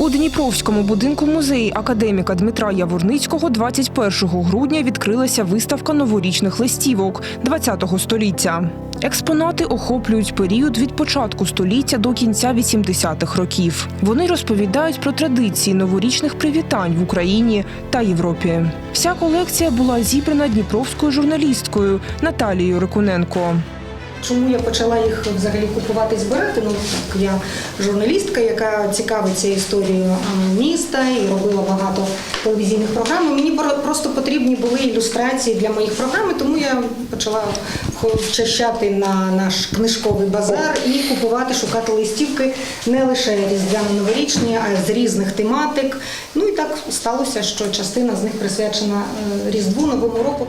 У Дніпровському будинку музеї академіка Дмитра Яворницького 21 грудня відкрилася виставка новорічних листівок ХХ століття. Експонати охоплюють період від початку століття до кінця 80-х років. Вони розповідають про традиції новорічних привітань в Україні та Європі. Вся колекція була зібрана дніпровською журналісткою Наталією Рикуненко. Чому я почала їх взагалі купувати і збирати? Ну так я журналістка, яка цікавиться історією міста і робила багато телевізійних програм. Мені просто потрібні були ілюстрації для моїх програм, тому я почала вчащати на наш книжковий базар і купувати, шукати листівки не лише різдвяно-новорічні, а з різних тематик. Ну і так сталося, що частина з них присвячена е, Різдву, Новому року.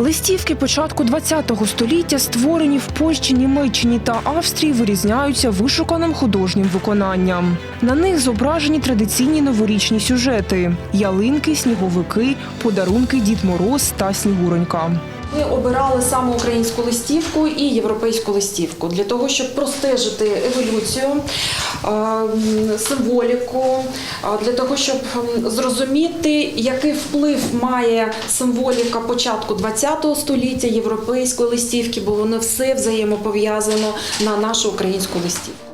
Листівки початку ХХ століття, створені в Польщі, Німеччині та Австрії, вирізняються вишуканим художнім виконанням. На них зображені традиційні новорічні сюжети: ялинки, сніговики, подарунки Дід Мороз та Снігуронька. Ми обирали саме українську листівку і європейську листівку для того, щоб простежити еволюцію, е, символіку, е, для того, щоб зрозуміти, який вплив має символіка початку ХХ століття європейської листівки, бо воно все взаємопов'язано на нашу українську листівку.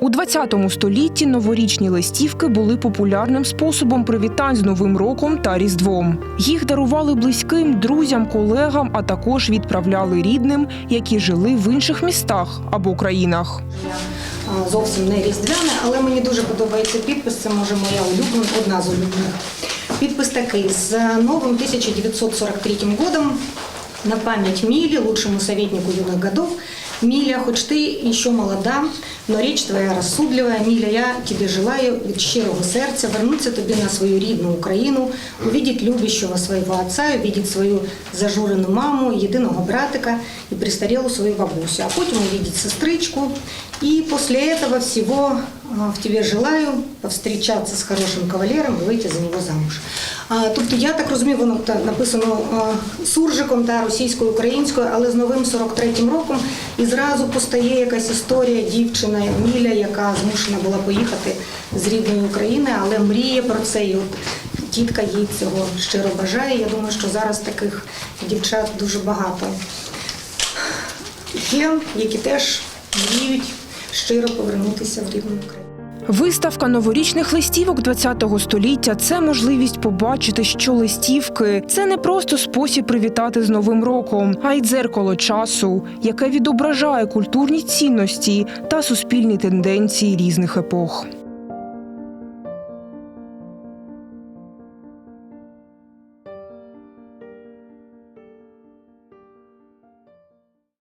У ХХ столітті новорічні листівки були популярним способом привітань з Новим роком та Різдвом. Їх дарували близьким, друзям, колегам, а також відправляли рідним, які жили в інших містах або країнах. зовсім не різдвяне, але мені дуже подобається підпис. Це може моя улюблена, одна з улюблених. Підпис такий з новим 1943 годом на память Миле, лучшему советнику юных годов. Миля, хоть ты еще молода, но речь твоя розсудлива. Миля, я тебе желаю від щирого серця вернуться тобі на свою рідну Україну, увидеть любящего своего отца, увидеть свою зажурену маму, єдиного братика і престарелу свою бабусю, а потім увидеть сестричку. І після этого всего в тебе желаю повстрічатися з хорошим кавалером і вийти за нього замуж. Тобто я так розумію, воно написано суржиком та російською, українською, але з новим 43-м роком і зразу постає якась історія дівчина Міля, яка змушена була поїхати з рідної України, але мріє про це. І от тітка їй цього щиро бажає. Я думаю, що зараз таких дівчат дуже багато є, які теж мріють щиро повернутися в рідну Україну. Виставка новорічних листівок ХХ століття це можливість побачити, що листівки це не просто спосіб привітати з Новим роком, а й дзеркало часу, яке відображає культурні цінності та суспільні тенденції різних епох.